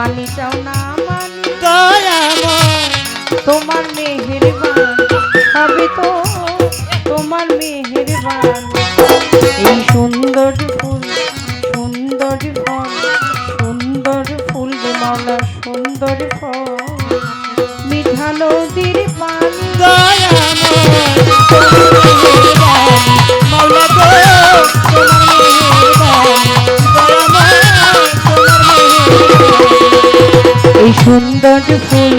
মানি চাও না মানি। তোমার মেহেরবান সবই তো তোমার মেহেরবান। এই সুন্দর ফুল সুন্দর ফল সুন্দর ফুল গো মাওলা সুন্দর ফল মিঠা নদীর পানি। মাওলা গো তোমার মেহেরবানি। তোমার সুন্দর ফুল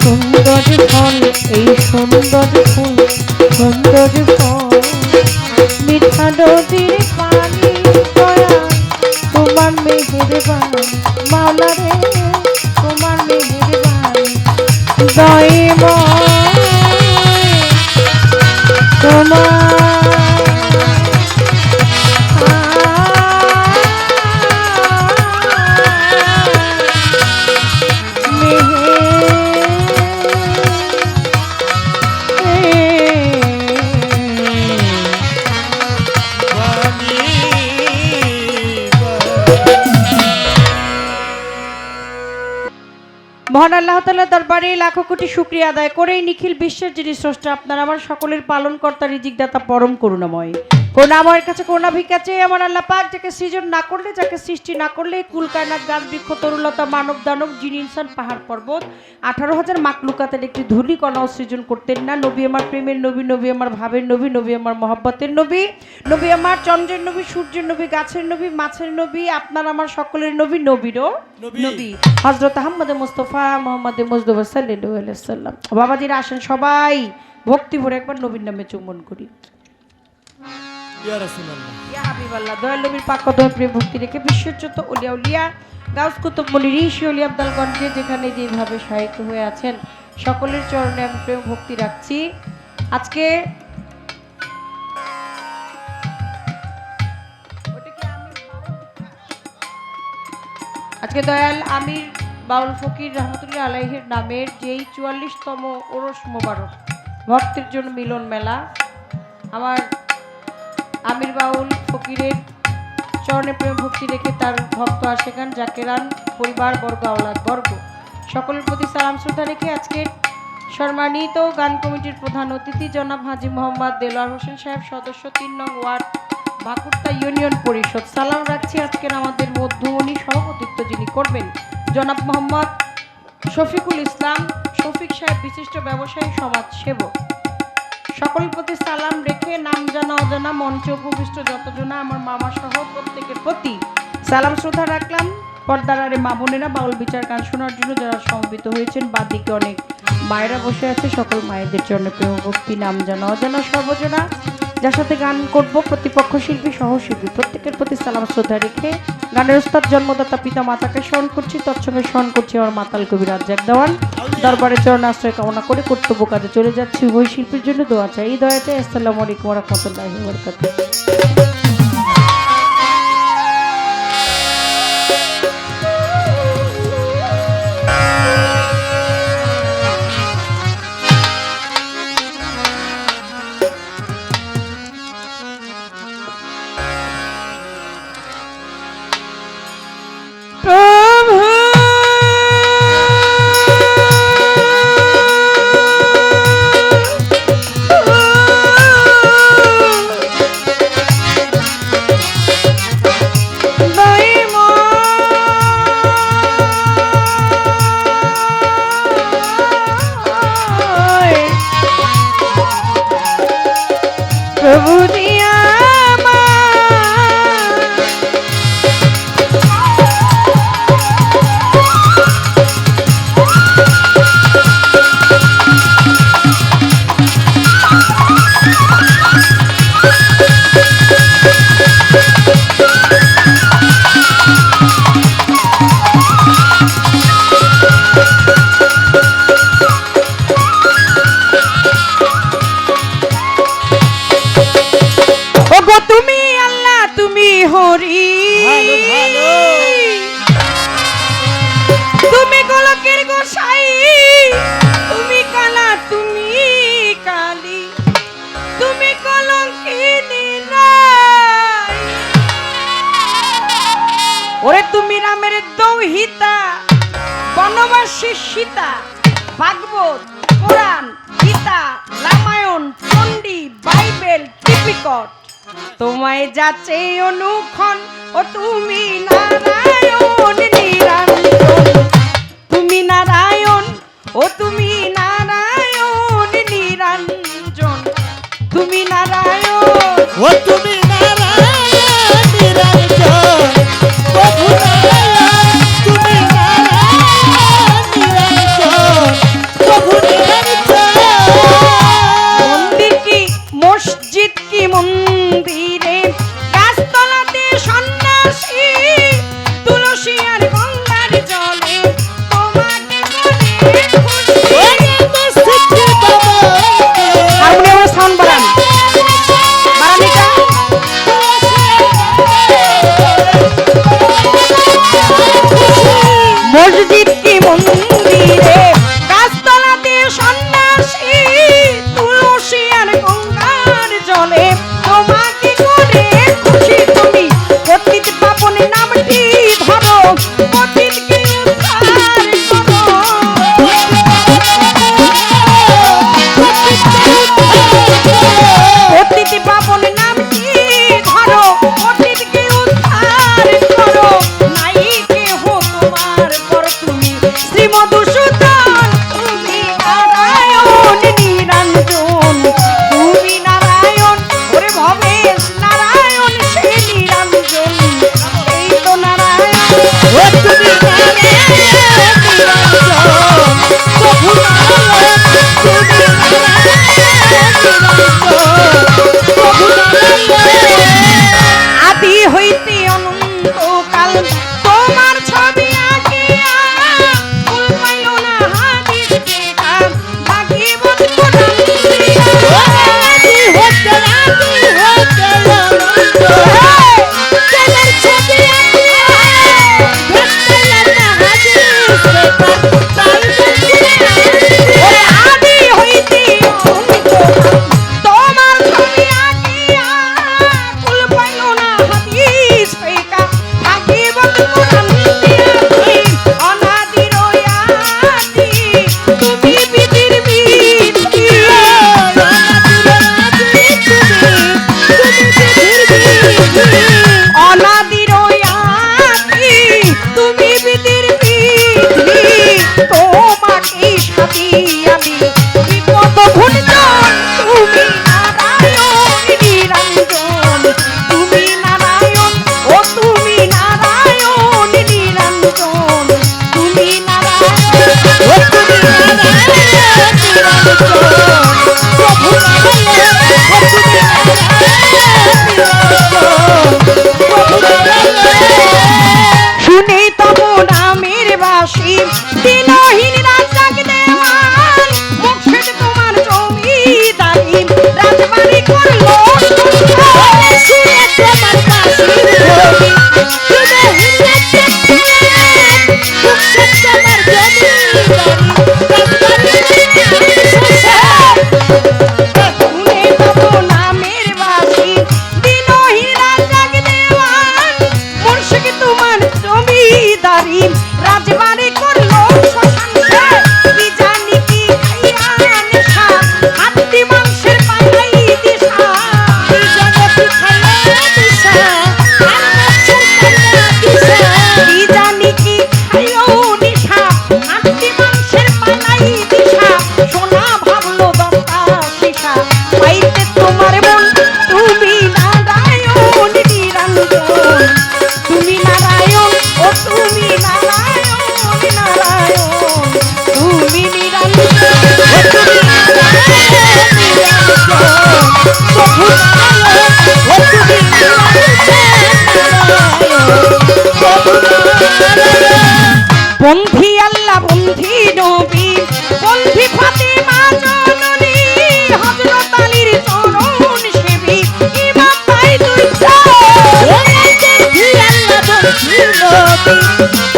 সুন্দর ফল এই সুন্দর ফুল মহান আল্লাহ তালা দরবারে লাখো কোটি শুক্রিয়া আদায় করে নিখিল বিশ্বের যিনি স্রষ্টা, আপনার আমার সকলের পালন কর্তা রিজিকদাতা, পরম করুণাময়। করুণাময়ের কাছে করুণা ভিক্ষা চেয়ে আমার আল্লাহ পাক যাকে সৃজন না করলে যাকে সৃষ্টি না করলে কুল কায়নাত গাছ বৃক্ষ তরুলতা মানব দানব জিন ইনসান পাহাড় পর্বত আঠারো হাজার মাকলুকাতের একটি ধূলি কণাও সৃজন করতেন না। নবী আমার প্রেমের নবী নবী আমার ভাবের নবী নবী আমার মহব্বতের নবী নবী আমার চন্দ্রের নবী সূর্যের নবী গাছের নবী মাছের নবী আপনার আমার সকলের নবী নবীরও নবী। হজরত আহমদ মুস্তফা মোহাম্মদ মুজদুবা সাল্লাম বাবাজিরা আসেন সবাই ভক্তি ভরে একবার নবীর নামে চুম্বন করি। যেখানে যেভাবে সাহিত্য হয়ে আছেন, সকলের চরণে আমি প্রেম ভক্তি রাখছি। আজকে আজকে দয়াল আমির বাউল ফকির রহমতুল্লাহ আলাইহের নামের যেই চুয়াল্লিশতম ওরস মোবারক, ভক্তের জন্য মিলন মেলা। আমার আমির বাউল ফকিরের চরণে প্রেম ভক্তি রেখে তার ভক্ত আশেখান জাকেরান পরিবার, বর্গ, আওলাদ, বর্গ। সকলের প্রতি সালাম, শ্রদ্ধা রেখে আজকের সম্মানিত গান কমিটির প্রধান অতিথি জনাব হাজি মোহাম্মদ দেলোয়ার হোসেন সাহেব, সদস্য তিন নং ওয়ার্ড ভাকুরতা ইউনিয়ন পরিষদ। সালাম রাখছি আজকের আমাদের মধ্যমণি সভাপতিত্ব যিনি করবেন জনাব মোহাম্মদ শফিকুল ইসলাম, শফিক সাহেব, বিশিষ্ট ব্যবসায়ী সমাজ সকলের প্রতি সালাম রেখে নাম জানা, অজানা, মঞ্চে উপবিষ্ট যতজনা আমার মামা সহ প্রত্যেকের প্রতি সালাম, শ্রদ্ধা রাখলাম। পর্দার আরে মা বোনেরা, বাউল বিচার গান শোনার জন্য যারা সমবেত হয়েছেন, বাদিকে অনেক মায়েরা বসে আছে, সকল মায়েদের জন্য প্রেম ভক্তি, নাম জানা, অজানা, সর্বজনা। যার সাথে গান করব, প্রতিপক্ষ শিল্পী সহশিল্পী প্রত্যেকের প্রতি সালাম, শ্রদ্ধা রেখে গানের উস্তাদ জন্মদাতা, পিতা, মাতাকে স্মরণ করছি। তৎসঙ্গে স্মরণ করছি আমার মাতাল কবি রাজ্জাক দেওয়ান দরবারে চরণ আশ্রয় কামনা করে কর্তব্য কাজে চলে যাচ্ছি। উভয় শিল্পীর জন্য দোয়া চাই। এই দয়া চাই আসসালামু আলাইকুম রহমতুল্লাহ বরকাত বনের দৌহিতা, বনবাসী সীতা, ভাগবত পুরাণ গীতা, রামায়ণ, চণ্ডী, বাইবেল টিপিকট তোমায় যাচ্ছে অনুক্ষণ ও তুমি নারায়ণ, নিরঞ্জন। তুমি নারায়ণ ও তুমি নারায়ণ, নিরঞ্জন। তুমি নারায়ণ ও তুমি Música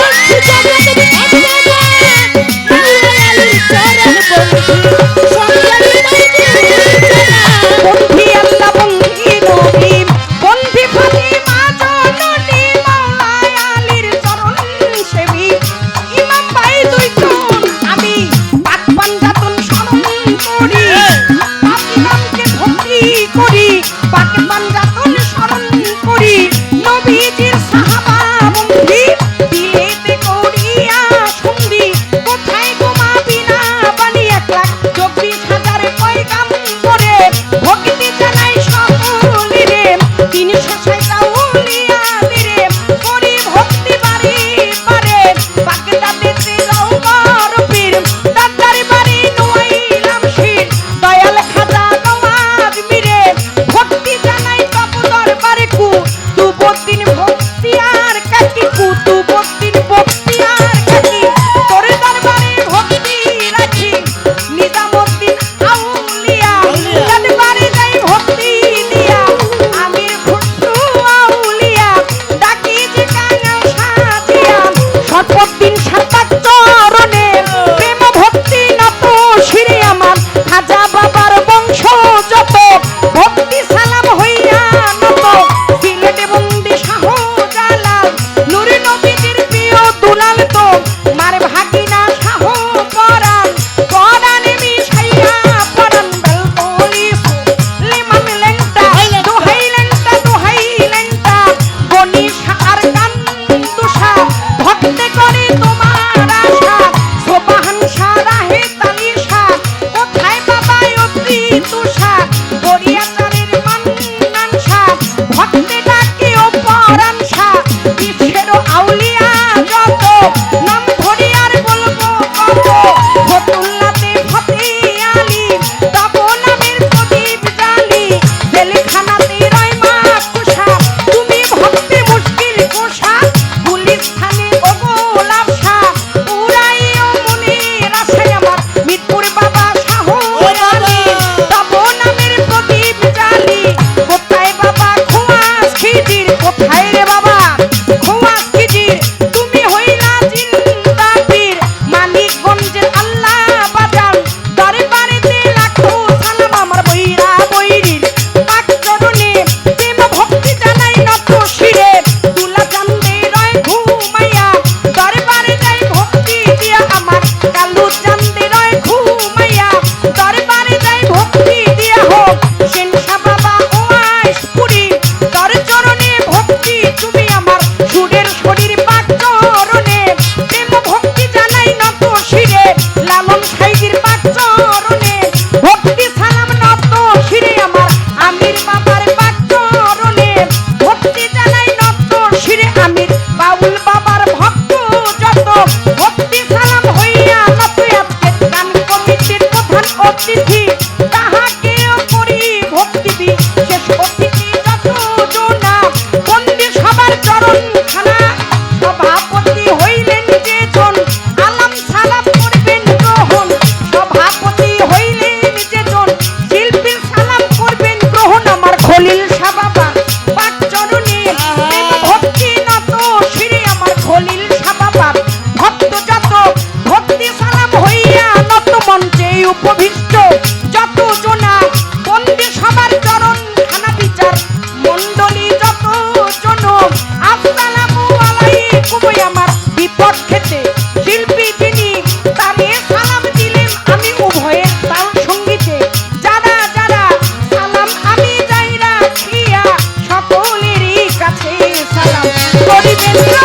করিবেন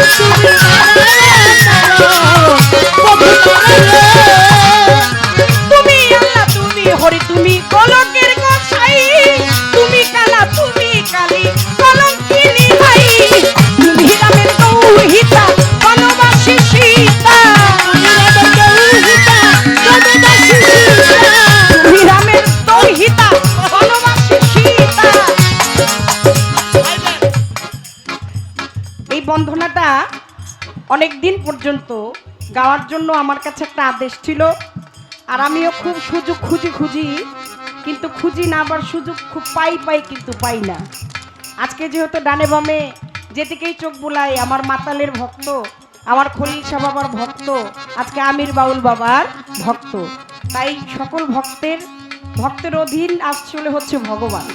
তুমি নারায়ণ অনেক দিন পর্যন্ত গাওয়ার জন্য আমার কাছে একটা আদেশ ছিল। আর আমিও খুব সুযোগ খুঁজি খুঁজি, কিন্তু খুঁজি না আবার সুযোগ খুব পাই পাই কিন্তু পাই না। আজকে যেহেতু ডানে বামে যেদিকেই চোখ বুলাই, আমার মাতালের ভক্ত, আমার খলিল শাহ বাবার ভক্ত, আজকে আমির বাউল বাবার ভক্ত। তাই সকল ভক্তের ভক্তের অধীন আসলে হচ্ছে ভগবান।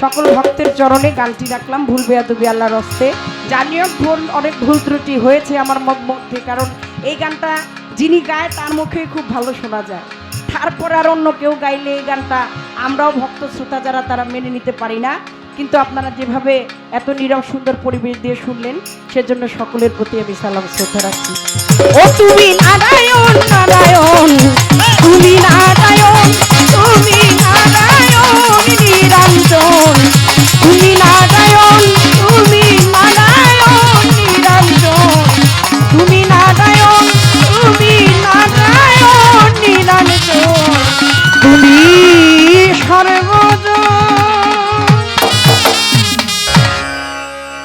সকল ভক্তের চরণে গানটি রাখলাম, ভুল বেয়াদুবি আল্লাহর হস্তে। জানিও, ভুল, অনেক ভুল ত্রুটি হয়েছে আমার মধ্যে, কারণ এই গানটা যিনি গায়, তার মুখে খুব ভালো শোনা যায়। তারপর আর অন্য কেউ গাইলে এই গানটা আমরাও ভক্ত শ্রোতা যারা, তারা মেনে নিতে পারি না। কিন্তু আপনারা যেভাবে এত নীরব, সুন্দর পরিবেশ দিয়ে শুনলেন, সেজন্য সকলের প্রতি আমি সালাম, শ্রদ্ধা রাখছি। ও তুমি নারায়ণ নারায়ণ, তুমি নারায়ণ তুমি